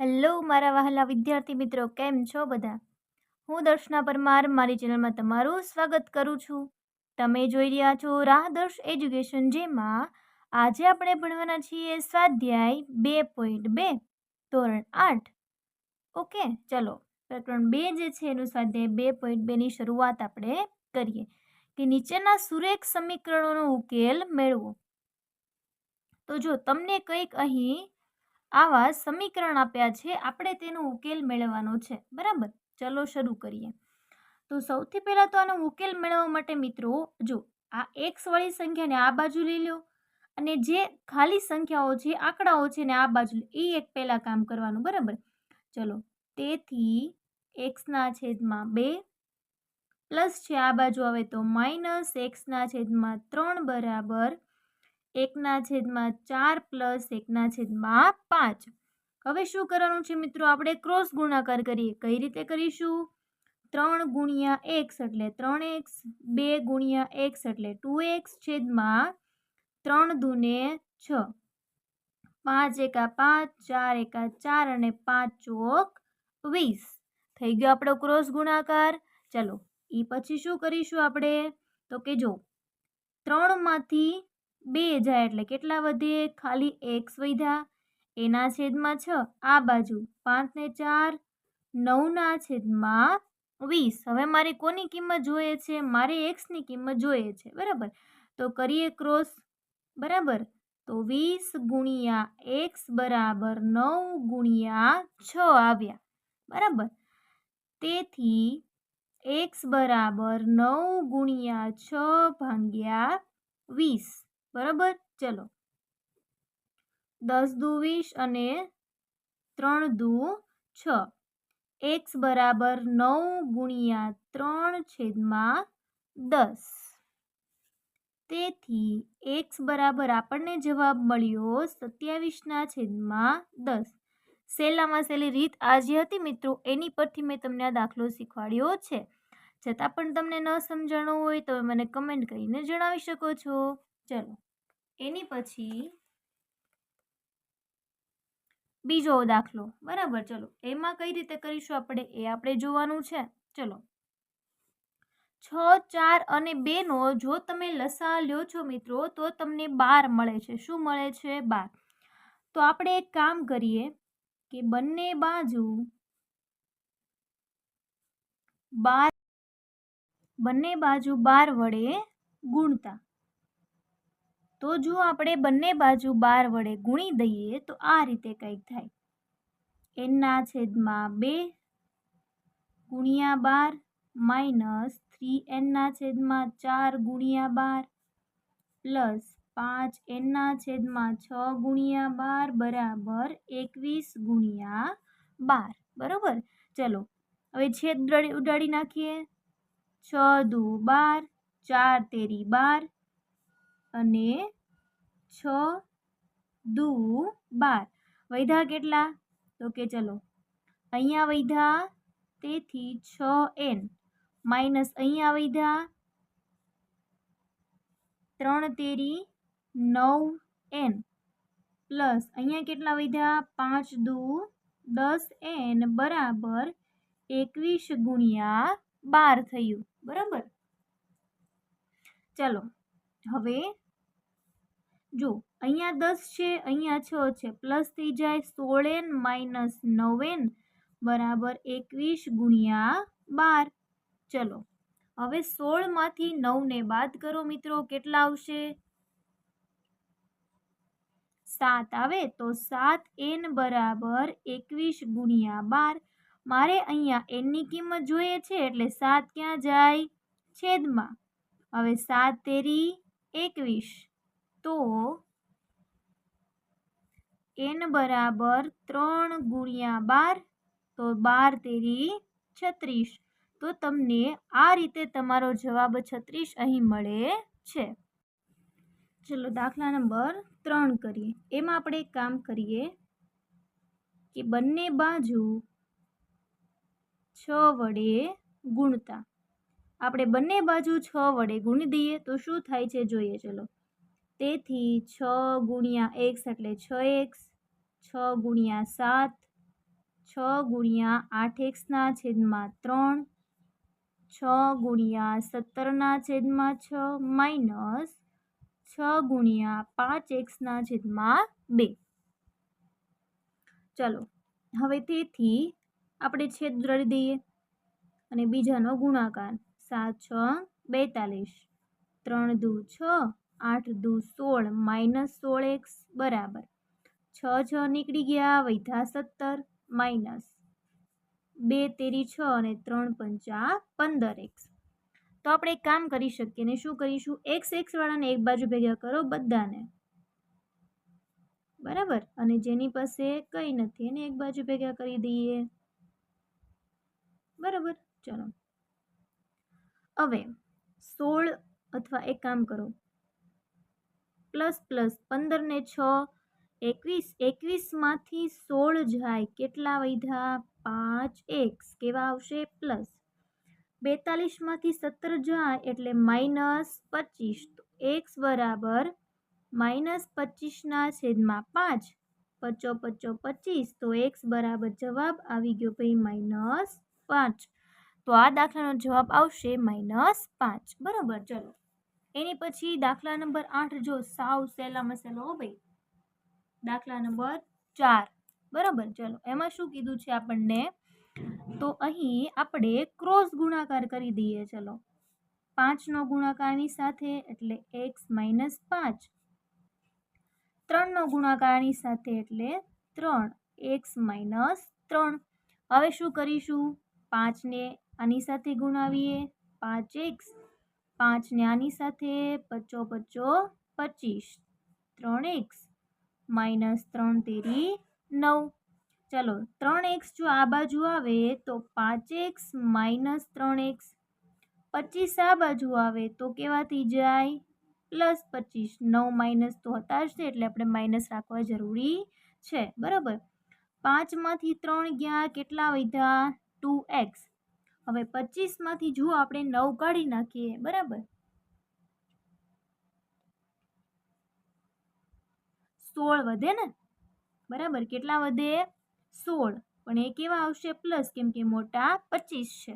Hello મારા વહાલા વિદ્યાર્થી મિત્રો, કેમ છો બધા? હું દર્શના પરમાર, મારી ચેનલમાં તમારું સ્વાગત કરું છું. તમે જોઈ રહ્યા છો રાહદર્શ એજ્યુકેશન, જેમાં આજે આપણે ભણવાના છીએ સ્વાધ્યાય બે પોઈન્ટ બે, ધોરણ આઠ. ઓકે, ચલો, પ્રકરણ બે જે છે એનું સ્વાધ્યાય બે પોઈન્ટ બેની શરૂઆત આપણે કરીએ. કે નીચેના સુરેખ સમીકરણોનો ઉકેલ મેળવો. તો જો તમને કંઈક અહીં આવા સમીકરણ આપ્યા છે. આપણે તેનો ઉકેલ મેળવવાનો છે. બરાબર? ચલો શરૂ કરીએ. તો સૌથી પહેલાં તો આનો ઉકેલ મેળવવા માટે મિત્રો, જો આ એક્સ વાળી સંખ્યાને આ બાજુ લઈ લો અને જે ખાલી સંખ્યાઓ છે, આંકડાઓ છે ને આ બાજુ, એ એક પહેલાં કામ કરવાનું. બરાબર? ચલો. તેથી એક્સના છેદમાં બે પ્લસ છે આ બાજુ આવે તો માઇનસ એક્સના છેદમાં ત્રણ બરાબર એકના છેદમાં ચાર પ્લસ એકના છેદમાં પાંચ. હવે શું કરવાનું છે મિત્રો? આપણે ક્રોસ ગુણાકાર કરીએ. કઈ રીતે કરીશું? ત્રણ ગુણ્યા એક્સ એટલે ત્રણ એક્સ, બે ગુણ્યા એક્સ એટલે ટુ એક્સ છેદમાં ત્રણ દૂને છ. પાંચ એકા પાંચ, ચાર એકા ચાર અને પાંચ ચોક વીસ. થઈ ગયો આપણો ક્રોસ ગુણાકાર. ચલો એ પછી શું કરીશું આપણે? તો કે જો, ત્રણમાંથી બે હજાર એટલે કેટલા વધે? ખાલી એક્સ વધ્યા. એના છેદમાં છ. આ બાજુ પાંચ ને ચાર નવના છેદમાં વીસ. હવે મારે કોની કિંમત જોઈએ છે? મારે એક્સની કિંમત જોઈએ છે. બરાબર? તો કરીએ ક્રોસ. બરાબર? તો વીસ ગુણ્યા એક્સ બરાબર નવ ગુણ્યા છ આવ્યા. બરાબર? તેથી એક્સ બરાબર નવ ગુણ્યા છ ભાગ્યા વીસ. બરાબર? ચલો. દસ દુ વીસ અને ત્રણ દુ છ. એક્સ બરાબર નવ ગુણ્યા ત્રણ છેદમાં દસ. તેથી એક્સ બરાબર આપણને જવાબ મળ્યો સત્યાવીસના છેદમાં દસ. સહેલામાં સહેલી રીત આ જે હતી મિત્રો, એની પરથી મેં તમને આ દાખલો શીખવાડ્યો છે. છતાં પણ તમને ન સમજાણું હોય તો મને કમેન્ટ કરીને જણાવી શકો છો. ચલો. એની પછી બીજો દાખલો. બરાબર, ચલો. એમાં કઈ રીતે કરીશું આપણે? એ આપણે જોવાનું છે. ચલો. છ, ચાર અને બેનો જો તમે લસા લ્યો છો મિત્રો, તો તમને બાર મળે છે. શું મળે છે? બાર. તો આપણે એક કામ કરીએ કે બંને બાજુ બાર, બંને બાજુ બાર વડે ગુણતા. તો જો આપણે બંને બાજુ બાર વડે ગુણી દઈએ તો આ રીતે કંઈક થાય. એનના છેદમાં બે ગુણ્યા બાર માઇનસ થ્રી એનના છેદમાં ચાર ગુણ્યા બાર પ્લસ પાંચ એનના છેદમાં છ ગુણ્યા બાર બરાબર એકવીસ ગુણ્યા બાર. બરાબર? ચલો, હવે છેદ ઉડાડી નાખીએ. છ દુ બાર, ચાર તેરી બાર અને છ દુ બાર. વૈધા કેટલા? તો કે ચલો, અહીંયા વૈધા તેથી છ એન. માઇનસ અહીંયા વૈધા ત્રણ તેરી નવ એન. પ્લસ અહીંયા કેટલા વધ્યા પાંચ દુ દસ એન બરાબર એકવીસ ગુણ્યા બાર થયું. બરાબર? ચલો, હવે જો, અહીંયા દસ છે, અહીંયા છ છે, પ્લસ થઈ જાય સોળ એન માઇનસ નવેન બરાબર એકવીસ ગુણ્યા બાર. ચલો, હવે સોળમાંથી નવને બાદ કરો મિત્રો, કેટલા આવશે? સાત આવે તો સાત એન બરાબર એકવીસ ગુણ્યા બાર. મારે અહીંયા એનની કિંમત જોઈએ છે, એટલે સાત ક્યાં જાય? છેદમાં. હવે સાત તેરી એકવીસ. તો એન બરાબર ત્રણ ગુણ્યા બાર, તો બાર તેરી છત્રીસ. તો તમને આ રીતે તમારો જવાબ છત્રીસ અહીં મળે છે. ચલો દાખલા નંબર ત્રણ કરીએ. એમાં આપણે એક કામ કરીએ કે બંને બાજુ છ વડે ગુણતા. આપણે બંને બાજુ છ વડે ગુણી દઈએ તો શું થાય છે? જોઈએ, ચલો. તેથી છ ગુણ્યા એક્સ એટલે છ એક્સ, છ ગુણ્યા સાત, છ ગુણ્યા આઠ એક્સના છેદમાં ત્રણ, છ ગુણ્યા સત્તરના છેદમાં છ માઇનસ છ ગુણ્યા પાંચ એક્સના છેદમાં બે. ચલો, હવે તેથી આપણે છેદ ઉડાડી દઈએ અને બીજાનો ગુણાકાર સાત છ બેતાલીસ, ત્રણ દુ છ આઠ દુ સોળ માઇનસ સોળ એક્સ બરાબર. છ છ નીકળી ગયા વૈધા સત્તર માઇનસ બે તેરી છ અને ત્રણ પંચા પંદર એક્સ. તો આપણે એક કામ કરી શકીએ ને શું કરીશું? એક્સ એક્સ વાળાને એક બાજુ ભેગા કરો બધાને. બરાબર? અને જેની પાસે કંઈ નથી એને એક બાજુ ભેગા કરી દઈએ. બરાબર? ચલો. હવે સોળ અથવા એક કામ કરો. પ્લસ પ્લસ પંદર ને છ, એકવીસ, એકવીસમાંથી સોળ જાય કેટલા વૈધા પાંચ એક્સ કેવા આવશે? પ્લસ. બેતાલીસમાંથી સત્તર જાય એટલે માઇનસ પચીસ. તો એક્સ બરાબર માઇનસ પચીસના છેદમાં પાંચ. પચો પચો, પચીસ. તો એક્સ બરાબર જવાબ આવી ગયો ભાઈ માઇનસ પાંચ. તો આ દાખલાનો જવાબ આવશે માઇનસ પાંચ. બરાબર, ચલો. એની પછી દાખલા નંબર આઠ જો સાવ સહેલામાં સહેલો હો ભાઈ. દાખલા નંબર ચાર. બરાબર? ચલો, એમાં શું કીધું છે આપણને? તો અહીં આપણે ક્રોસ ગુણાકાર કરી દઈએ, ચલો. પાંચનો ગુણાકારની સાથે એટલે એક્સ માઇનસ પાંચ. ત્રણનો ગુણાકારની સાથે એટલે ત્રણ. એક્સ માઇનસ ત્રણ. હવે શું કરીશું? પાંચને આની સાથે ગુણાવીએ. પાંચ એક્સ પાંચને આની સાથે પચો પચો પચીસ. ત્રણ એક્સ. માઇનસ ત્રણ તેરી નવ. ચલો, ત્રણ એક્સ જો આ બાજુ આવે તો પાંચ એક્સ માઇનસ ત્રણ એક્સ. પચીસ આ બાજુ આવે તો કેવાથી જાય? પ્લસ પચીસ. નવ માઇનસ તો હતા જ છે, એટલે આપણે માઇનસ રાખવા જરૂરી છે. બરાબર? પાંચમાંથી ત્રણ ગયા કેટલા વધ્યા? Two X. હવે પચીસમાંથી જો આપણે નવ કાઢી નાખીએ, બરાબર? સોળ વધે ને? બરાબર, કેટલા વધે? સોળ. પણ એ કેવા આવશે? પ્લસ, કેમ કે મોટા પચીસ છે.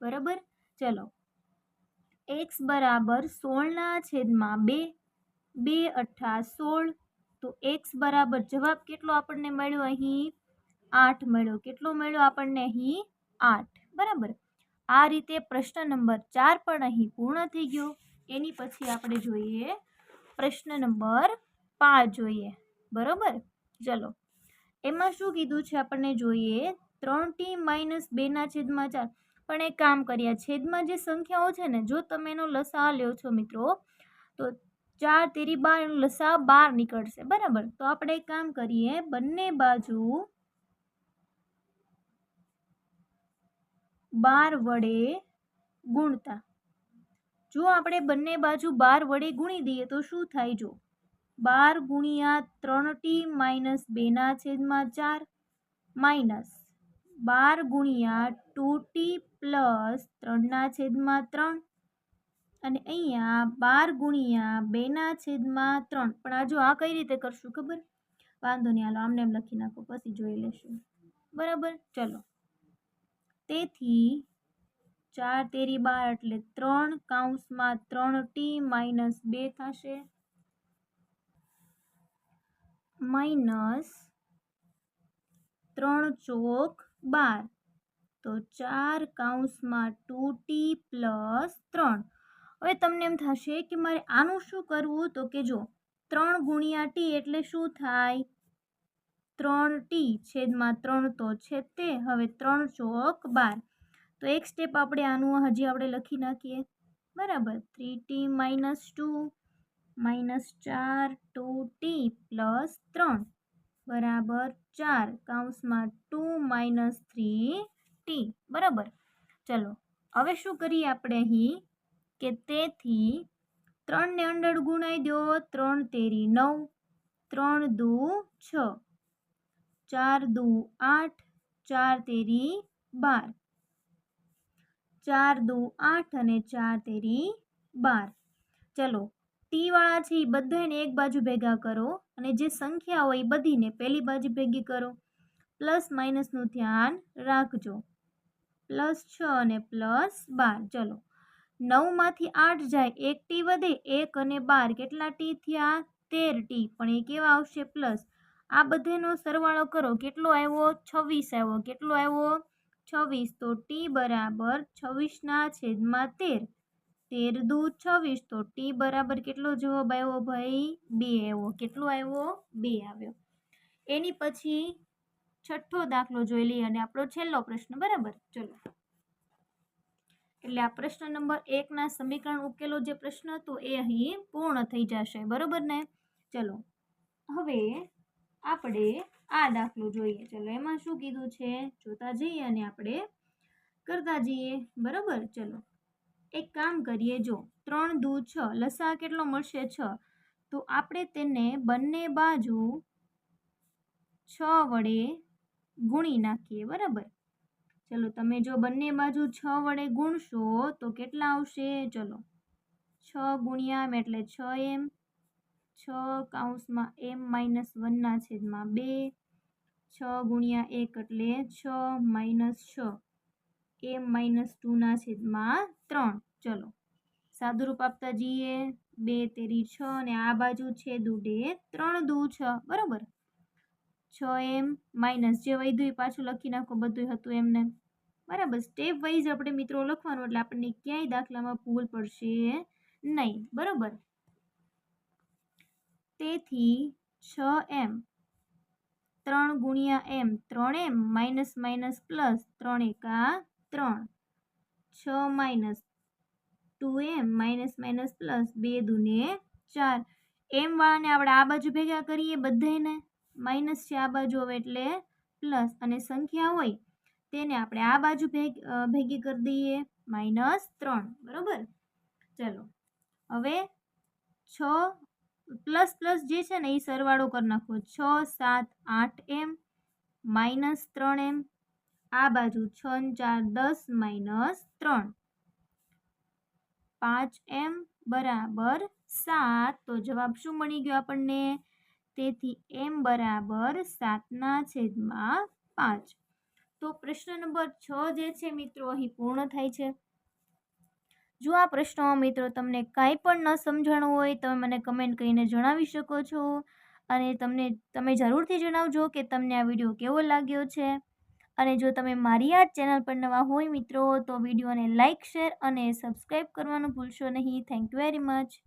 બરાબર? ચલો. એક્સ બરાબર સોળના છેદમાં બે બે અઠ્ઠા સોળ. તો એક્સ બરાબર જવાબ કેટલો આપણને મળ્યો અહીં? આઠ મળ્યો. કેટલો મળ્યો આપણને અહીં? આઠ. બરાબર? આ રીતે પ્રશ્ન નંબર ચાર પણ અહીં પૂર્ણ થઈ ગયો. એની પછી આપણે જોઈએ પ્રશ્ન નંબર પાંચ જોઈએ. બરોબર? ચલો. એમાં શું કીધું છે આપણને જોઈએ ત્રણ ટી માઇનસ બેના છેદમાં ચાર. પણ એક કામ કર્યા છેદમાં જે સંખ્યાઓ છે ને, જો તમે એનો લસા લ્યો છો મિત્રો, તો ચાર તેરી બાર એનો લસા બાર નીકળશે. બરાબર? તો આપણે એક કામ કરીએ, બંને બાજુ બાર વડે ગુણતા. જો આપણે બંને બાજુ બાર વડે ગુણી દઈએ તો શું થાય જો? બાર ગુણ્યા ત્રણ ટી માઇનસ બેના છેદમાં ચાર માઇનસ બાર ગુણ્યા ટુ ટી પ્લસ ત્રણના છેદમાં ત્રણ. અને અહીંયા બાર ગુણ્યા બેના છેદમાં ત્રણ. પણ આ જો આ કઈ રીતે કરશું ખબર? વાંધો નહીં, હાલો આમને એમ લખી નાખો, પછી જોઈ લેશું. બરાબર? ચલો. તેથી ચાર તેરી બાર એટલે ત્રણ કાઉન્સમાં ત્રણ ટી માઇનસ બે થશે. માઇનસ ત્રણ ચોક બાર. તો ચાર કાઉન્સમાં ટુ ટી પ્લસ ત્રણ. હવે તમને એમ થશે કે મારે આનું શું કરવું? તો કે જો ત્રણ ગુણ્યા ટી એટલે શું થાય? ત્રણ ટી છેદમાં ત્રણ તો છે તે. હવે ત્રણ ચોક બાર. તો એક સ્ટેપ આપણે આનું હજી આપણે લખી નાખીએ. બરાબર. Three T minus two minus ચાર ટુ ટી પ્લસ ત્રણ. બરાબર. ચાર કાઉન્સમાં ટુ માઇનસ થ્રી ટી. બરાબર. ચલો. હવે શું કરીએ આપણે અહીં? કે તેથી ત્રણને અંડર ગુણાઈ દો. ત્રણ તેરી નવ. ત્રણ દુ છ. ચાર દુ આઠ, ચાર તેરી બાર. ચાર દુ આઠ અને ચાર તેરી બાર. ચલો ટીવાળા છે એ બધાને એક બાજુ ભેગા કરો અને જે સંખ્યા હોય એ બધીને પહેલી બાજુ ભેગી કરો. પ્લસ માઇનસનું ધ્યાન રાખજો. પ્લસ છ અને પ્લસ બાર. ચલો, નવમાંથી આઠ જાય, એક ટી વધે, એક અને બાર. કેટલા ટી થયા? તેર ટી. પણ એ કેવા આવશે? પ્લસ. આ બધાનો સરવાળો કરો. કેટલો આવ્યો? છવ્વીસ આવ્યો. કેટલો આવ્યો? છવ્વીસ. તો ટી બરાબર છવ્વીસના છેદમાં તેર. તેર દુ છવ્વીસ. તો ટી બરાબર કેટલો જવાબ આવ્યો ભાઈ? બે આવ્યો. કેટલો આવ્યો? બે આવ્યો. એની પછી છઠ્ઠો દાખલો જોઈ લઈએ અને આપણો છેલ્લો પ્રશ્ન. બરાબર? ચલો. એટલે આ પ્રશ્ન નંબર એકના સમીકરણ ઉકેલો જે પ્રશ્ન હતો એ અહીં પૂર્ણ થઈ જશે. બરોબર ને? ચલો. હવે આપણે આ દાખલો જોઈએ. ચલો, એમાં શું કીધું છે? જોતા જઈએ અને આપણે કરતા જઈએ. બરાબર? ચલો, એક કામ કરીએ. જો, ત્રણ દુ છ, લસા કેટલો મળશે છ? તો આપણે તેને બંને બાજુ છ વડે ગુણી નાખીએ. બરાબર? ચલો, તમે જો બંને બાજુ છ વડે ગુણશો તો કેટલા આવશે? ચલો, છ ગુણ્યા એમ એટલે છ એમ. છ કાઉન્સમાં એમ માઇનસ વનના છેદમાં બે, છ ગુણ્યા એક એટલે છ માઇનસ છ, એમ માઇનસ ટુના છેદમાં ત્રણ. ચલો, સાદુરૂપ આપતા જઈએ. બે તેરી છ અને આ બાજુ છે દુડે ત્રણ દુ છ, બરાબર? છ એમ માઇનસ જે વધ્યું એ પાછું લખી નાખો બધું હતું એમને. બરાબર સ્ટેપ વાઇઝ આપણે મિત્રો લખવાનું, એટલે આપણને ક્યાંય દાખલામાં ભૂલ પડશે નહીં, બરાબર? તેથી છ એમ. ત્રણ ગુણ્યા એમ, ત્રણ એમ, માઇનસ માઇનસ પ્લસ ત્રણ એકા ત્રણ. છ minus two M, minus minus plus બે દુને ચાર. એમ વાળાને આપણે આ બાજુ ભેગા કરીએ બધાને માઇનસ છે આ બાજુ હવે એટલે પ્લસ. અને સંખ્યા હોય તેને આપણે આ બાજુ ભેગ કરી દઈએ માઇનસ ત્રણ. બરાબર? ચલો. હવે છ પ્લસ પ્લસ જે છે ને એ સરવાળો કરી નાખો. છ, સાત, આઠ એમ, માઇનસ ત્રણ એમ. આ બાજુ છ ચાર, દસ, માઇનસ ત્રણ. પાંચ એમ બરાબર સાત. તો જવાબ શું મળી ગયો આપણને? તેથી એમ બરાબર સાતના છેદમાં પાંચ. તો પ્રશ્ન નંબર છ જે છે મિત્રો, અહીં પૂર્ણ થાય છે. જો આ પ્રશ્નોમાં મિત્રો તમને કાંઈ પણ ન સમજાણું હોય, તમે મને કમેન્ટ કરીને જણાવી શકો છો. અને તમને, તમે જરૂરથી જણાવજો કે તમને આ વીડિયો કેવો લાગ્યો છે. અને જો તમે મારી આ ચેનલ પર નવા હોય મિત્રો, તો વિડીયોને લાઇક શેર અને સબસ્ક્રાઈબ કરવાનું ભૂલશો નહીં. Thank you very much